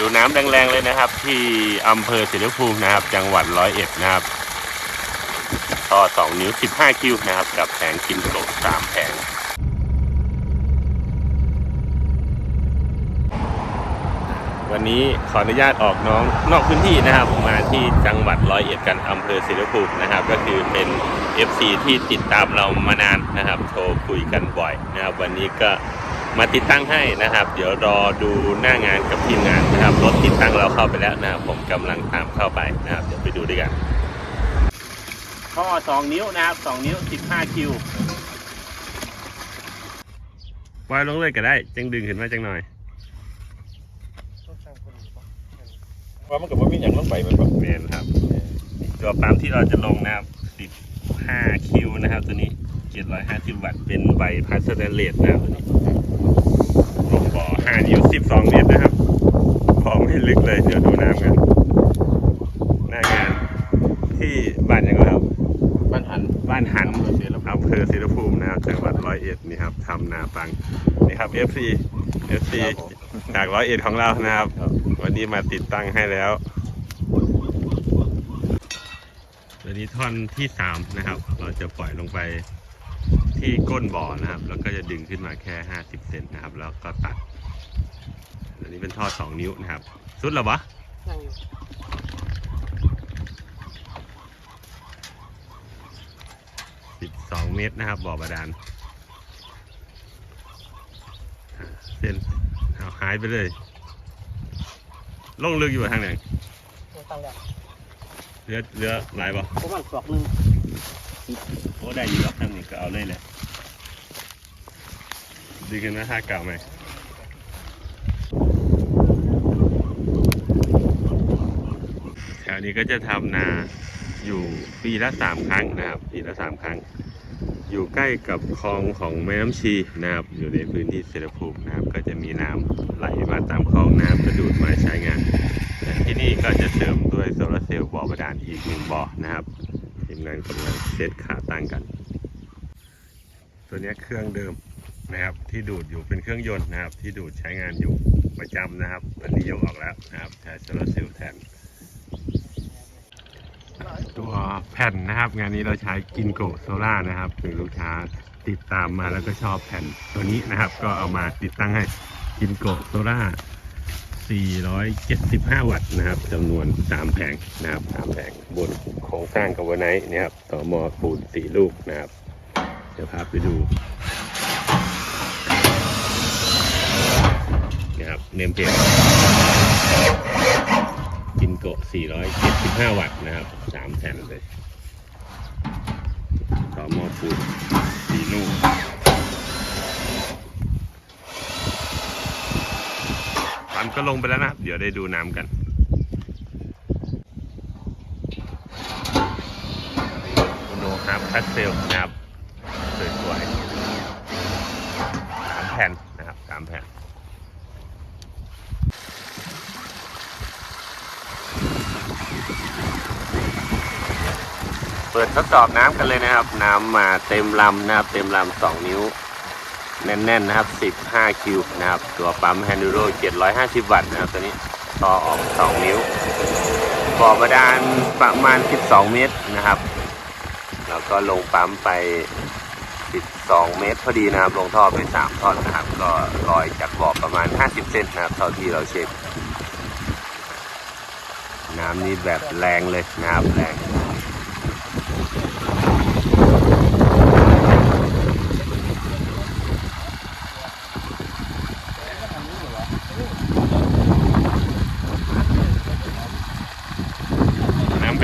ดูน้ำแรงๆเลยนะครับ ที่อำเภอศรีนภูมินะครับ จังหวัดร้อยเอ็ดนะครับต่อสองนิ้วสิบห้าคิวนะครับ กับแผงกินโกสามแผงวันนี้ขออนุญาตออกน้องนอกพื้นที่นะครับมาที่จังหวัดร้อยเอ็ดกันอำเภอศรีนภูมินะครับ ก็คือเป็น FC ที่ติดตามเรามานานนะครับ โทรคุยกันบ่อยนะครับ วันนี้ก็ มาติดตั้งให้นะครับ เดี๋ยวรอดูหน้างานกับทีมงานนะครับรถติดตั้งเราเข้าไปแล้วนะครับผมกำลังตามเข้าไปนะครับ เดี๋ยวไปดูด้วยกันท่อสองนิ้วนะครับสองนิ้วสิบห้าคิวปล่อยลงเลยก็ได้ จังดึงขึ้นมาจังหน่อยว่ามันกับว่ามีอย่างลงไปมันแบบเมนครับ ตัวปั๊มที่เราจะลงนะครับ 15 คิวนะครับ ตัวนี้ 750 วัตต์ เป็นใบพาสเทเลตนะครับตัวนี้ลงบ่อ5นิ้ว 12 เมตรนะครับบ่อไม่ลึกเลย เดี๋ยวดูน้ำกันหน้างานที่บ้านยังไงครับ บ้านหัน บ้านหันอำเภอศรีละภูมิอำเภอศรีรภูมินะครับ จังหวัดร้อยเอ็ดนี่ครับทำนาปังนี่ครับ FC FC จากร้อยเอ็ดของเรานะครับครับวันนี้มาติดตั้งให้แล้ว ตัว นี้ท่อนที่สามนะครับ เราจะปล่อยลงไปที่ก้นบ่อนะครับ แล้วก็จะดึงขึ้นมาแค่ห้าสิบเซนนะครับ แล้วก็ตัด อันนี้เป็นท่อสองนิ้วนะครับ สุดแล้ววะสิบสองเมตรนะครับ บ่อบาดาลเส้นเอาหายไปเลย ลงลึกอยู่ทางไหนตั้งแล้ว เรือเรือหลายบ่ประมาณศอกหนึงโอ้ได้อยู่แล้วทางนี้ก็เอาเลยแหละดีขึ้นนะท่าเก่าไหมแถวนี้ก็จะทำนาอยู่ปีละสามครั้งนะครับ ปีละสามครั้ง อยู่ใกล้กับคลองของแม่น้ำชีนะครับ อยู่ในพื้นที่เสรภูมินะครับ ก็จะมีน้ำไหลมาตามคลองน้ำกระดูดมาใช้งานแต่ที่นี่ ก็จะเสริมด้วยโซลาร์เซลล์บ่อบาดาลอีกหนึ่งบ่อนะครับทีมงานกำลังเซตขาตั้งกัน ตัวนี้เครื่องเดิมนะครับ ที่ดูดอยู่เป็นเครื่องยนต์นะครับ ที่ดูดใช้งานอยู่ประจำนะครับอันนี้ยกออกแล้วนะครับใช้โซลาร์เซลล์แทนตัวแผ่นนะครับ งานนี้เราใช้กินโกโซล่านะครับคือลูกค้าติดตามมาแล้วก็ชอบแผ่นตัวนี้นะครับ ก็เอามาติดตั้งให้กินโกโซล่า 475 วัตต์นะครับจำนวน 3 แผงนะครับ3แผงบนโครงสร้างกับวันไนนะครับต่อมอปูนสีลูกนะครับ เดี๋ยวพาไปดูนะครับเนมเพจกินโกะ 475 วัตต์นะครับ 3 แผ่นเลยต่อมอปูนสีลูก ปั๊มก็ลงไปแล้วนะครับ เดี๋ยวได้ดูน้ำกันอุโนครับพัสเซลนะครับสวยๆสามแผ่นนะครับสามแผ่นเปิดทดสอบน้ำกันเลยนะครับ น้ำมาเต็มลำนะครับ เต็มลำสองนิ้ว แน่นๆนะครับ 15 คิวนะครับ ตัวปั๊มแฮนดูโร750 วัตต์นะครับ ตัวนี้ต่อออก 2 นิ้วบ่อบาดาลประมาณ 12 เมตรนะครับ แล้วก็ลงปั๊มไป 12 เมตร พอดีนะครับ ลงท่อไป 3ท่อนนะครับ ก็ลอยจากบ่อประมาณ 50 เซนนะครับ เท่าที่เราเช็ค น้ำนี่แบบแรงเลยนะครับแรง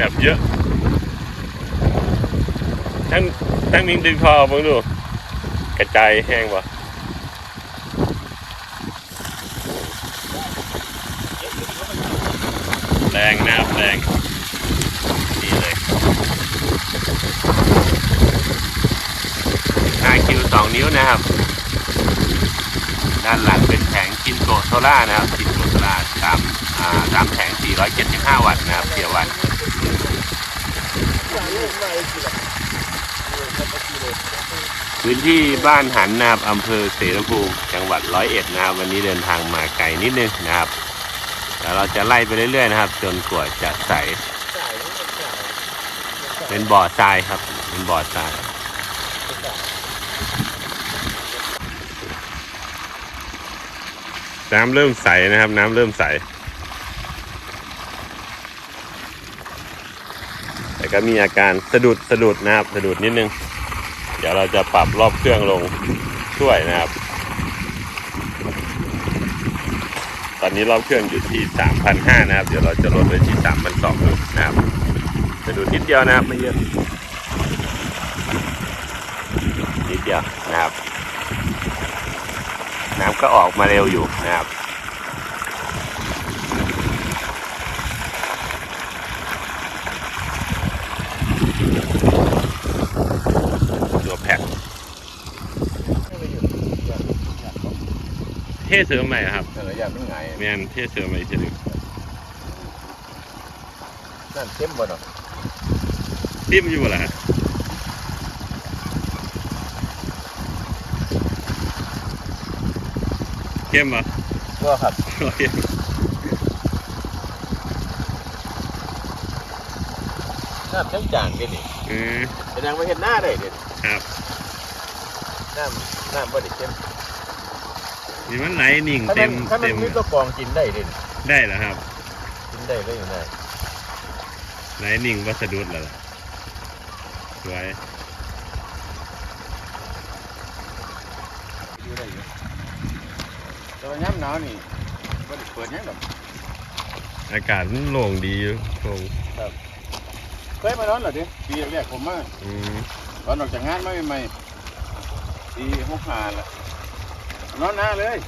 แบบเยอะทั้งทั้งมิงดึงคอมึงดู กระจายแห้งวะแรงนะครับแรงดีเลย5คิว2นิ้วนะครับ ด้านหลังเป็นแผงกินโกโซล่านะครับกินโกโซล่าสามอ่าสามแผง475วัตต์นะครับเทียวัตต์ พื้นที่บ้านหันนะครับอำเภอเสรภูมิจังหวัดร้อยเอ็ดนะครับ วันนี้เดินทางมาไกลนิดนึงนะครับแล้วเราจะไล่ไปเรื่อยๆนะครับ จนกว่าจะใส เป็นบ่อทรายครับ เป็นบ่อทรายน้ำเริ่มใสนะครับ น้ำเริ่มใส แต่ ก็มีอาการสะดุดสะดุดนะครับสะดุดนิดนึง เดี๋ยวเราจะปรับรอบเครื่องลงช่วยนะครับ ตอนนี้รอบเครื่องอยู่ที่3,500นะครับ เดี๋ยวเราจะลดไปที่3,200นะครับสะดุดนิดเดียวนะครับไม่เยอะนิดเดียวนะครับ น้ำก็ออกมาเร็วอยู่นะครับ ตัวแพ็ค ไม่ไปหยุดอยากอยากเขา เทเสริมใหม่ครับเอออยากมันไงายแมนเทเสริมใหม่เฉยนั่นเข้มบ่เนาะติ้มอยู่บ่ล่ะเข้มปะก็ครับโอเคน้ำเข้มจางเด่นนี่เออแสดงว่าเห็นหน้าได้เด่นครับน้ำน้ำบ่ได้เข้ม นี่มันไหลนิ่งถ้าเต็มันมถ้ามัเต็นมมีตัวกรองกินได้เด่นได้แล้วครับ กินได้เลยอยู่ไหนไหลนิ่งวัสดุดแล้วล่ะสวยอยู่ได้อยู่แต่ว่าย้ำหนาวนี่บ่ได้เปิดหยังดอกอากาศมันโล่งดีอยู่โล่งเคยมานอนเหรอดิปีแรกๆผมมาอืมตอนออกจากงานมาใหม่ๆปีหกห้าละ นอนหน้าเลย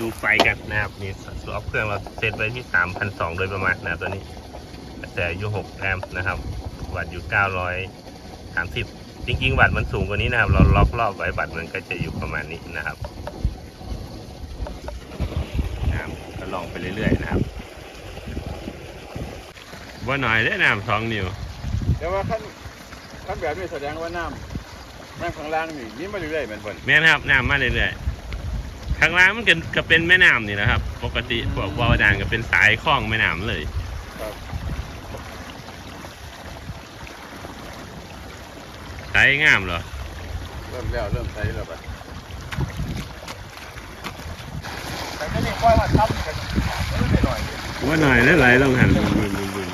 ดูไฟกันนะครับนี่สอบเครื่องเราเซตไว้ที่3,200โดยประมาณนะครับตัวนี้กระแสอยู่6แอมป์นะครับวัตต์อยู่930จริงๆวัตต์มันสูงกว่านี้นะครับ เราล็อกรอบไว้วัตต์มันก็จะอยู่ประมาณนี้นะครับนะครับก็ลองไปเรื่อยๆนะครับว่าหน่อยได้น้ำสองนิ้วแต่ว่าขั้นขั้นแบบนี้แสดงว่าน้ำ น้ำข้างล่างนี่นี่มาเรื่อยๆแมันบ่นแม่นะครับน้ำมาเรื่อยๆข้างล่างมันก็ก็เป็นแม่น้ำนี่นะครับ ปกติพวกวาวดานก็เป็นสายคล้องแม่น้ำเลยครับสายงามเหรอเริ่มแล้วเริ่มใช้แล้วบัดแต่ก็นี่ค่อยมาทำกันเออหน่อยๆว่าหน่อยแล้วไหลลงหันบุนบุนบุนบุน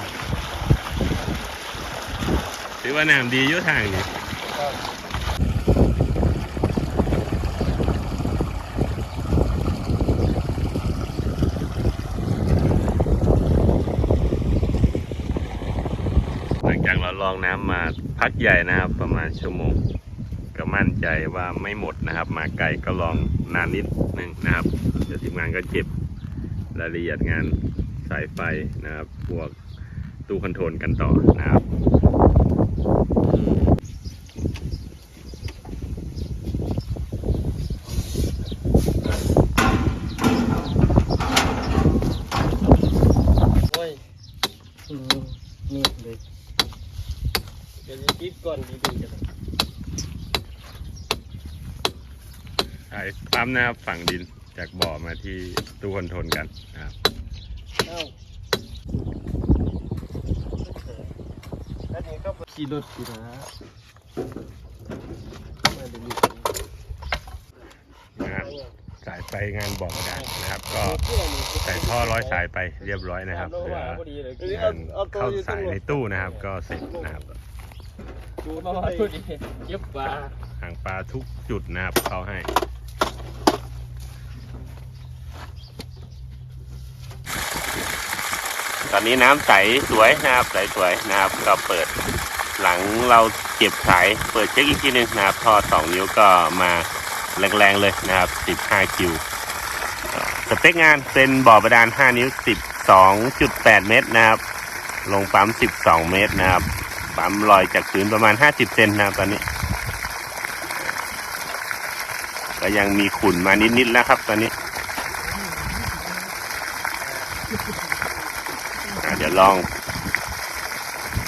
ถือว่าน้ำดีอยุ่ทางนี่ ลังจากเราลองน้ำมาพักใหญ่นะครับ ประมาณชั่วโมง ก็มั่นใจว่าไม่หมดนะครับ มาไกลก็ลองนานนิดนึงนะครับเดี๋ยวทีมงานก็เก็บรายละเอียดงานสายไฟนะครับ พวกตู้คอนโทรลกันต่อนะครับ โอ้ยอืมนี่เลยเดี๋ยวจะคิดก่อนดีๆกัน สาย ปั๊มนะครับ ฝั่งดินจากบ่อมาที่ตู้คอนโทรลกันนะครับเอ้าอันนี้ก็ขี่รถขี่นะมาดูดิงานสายไฟงานบ่อกระดานนะครับ ก็ใส่ท่อร้อยสายไปเรียบร้อยนะครับเหลืองานเข้าสายในตู้นะครับ ก็เสร็จนะครับดูมาว่าดูดิเย็บปลาหางปลาทุกจุดนะครับเข้าให้ ตอนนี้น้ำใสสวยนะครับใสสวยนะครับ ก็เปิดหลังเราเก็บสายเปิดเช็คอีกทีหนึงนะครับท่อสองนิ้วก็มาแรงๆเลยนะครับ 15 คิวสเปคงานเป็นบ่อบาดาล 5 นิ้ว 12.8 เมตรนะครับ ลงปั๊ม 12 เมตรนะครับ ปั๊มลอยจากพื้นประมาณ 50 เซนนะครับตอนนี้ ก็ยังมีขุ่นมานิดๆแล้วครับตอนนี้อะเดี๋ ยวลอง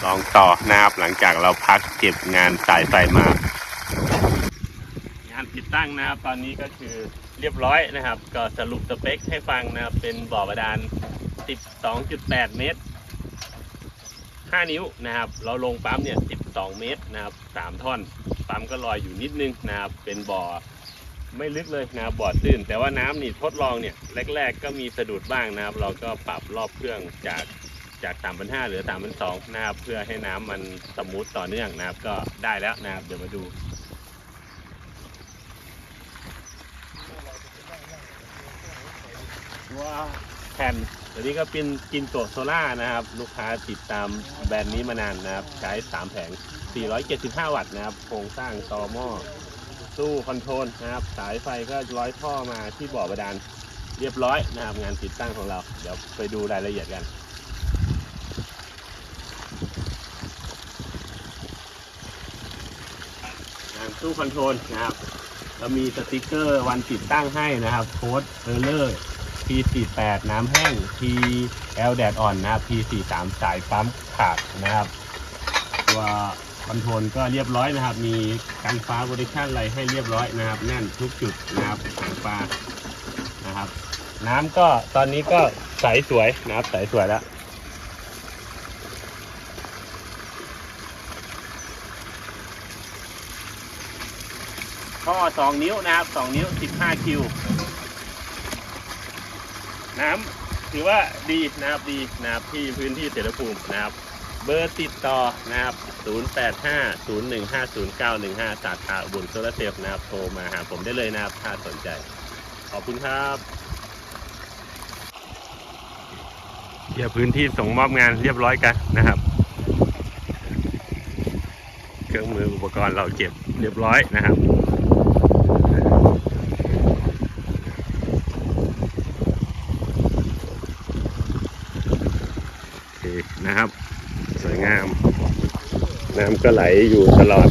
ลองต่อนะครับหลังจากเราพักเก็บงานสายไฟมา งานติดตั้งนะครับ ตอนนี้ก็คือเรียบร้อยนะครับ ก็สรุปสเปคให้ฟังนะครับ เป็นบ่อบาดาล 12.8 เมตร 5 นิ้วนะครับ เราลงปั๊มเนี่ย 12 เมตรนะครับ 3 ท่อน ปั๊มก็ลอยอยู่นิดนึงนะครับ เป็นบ่อไม่ลึกเลยนะครับบ่อตื้น แต่ว่าน้ำนี่ทดลองเนี่ยแรก ๆ ก็มีสะดุดบ้างนะครับ เราก็ปรับรอบเครื่องจาก จาก3,500เหลือ3,200นะครับเพื่อให้น้ำมันสมูทต่อเนื่องนะครับ ก็ได้แล้วนะครับเดี๋ยวมาดูว้าแผ่นตัวนี้ก็เป็นกินโตโซล่านะครับ ลูกค้าติดตามแบรนด์นี้มานานนะครับ ใช้ 3 แผง 475 วัตต์นะครับ โครงสร้างตอหม้อตู้คอนโทรลนะครับ สายไฟก็ร้อยท่อมาที่บ่อบาดาลเรียบร้อยนะครับ งานติดตั้งของเรา เดี๋ยวไปดูรายละเอียดกัน งาน ตู้คอนโทรลนะครับเรามีสติกเกอร์วันติดตั้งให้นะครับโค้ดเออร์เลอร์ P48 น้ำแห้ง TL แดดอ่อนนะครับ P43 สายปั๊มขาดนะครับ ตัวคอนโทรลก็เรียบร้อยนะครับ มีกันฟ้าบริชั่นอะไรให้เรียบร้อยนะครับ แน่นทุกจุดนะครับหางปลานะครับ น้ำก็ตอนนี้ก็ใสสวยนะครับ ใสสวยแล้ว ท่อสองนิ้วนะครับสองนิ้วสิบห้าคิว น้ำถือว่าดีนะครับดีนะครับที่พื้นที่เสรภูมินะครับ เบอร์ติดต่อนะครับ 085 015 0915 สาขาบุญโซลาเซลล์นะครับ โทรมาหาผมได้เลยนะครับ ถ้าสนใจ ขอบคุณครับเดี๋ยวพื้นที่ส่งมอบงานเรียบร้อยกันนะครับเครื่องมืออุปกรณ์เราเก็บเรียบร้อยนะครับ โอเค นะครับ สวยงาม น้ำก็ไหลอยู่ตลอด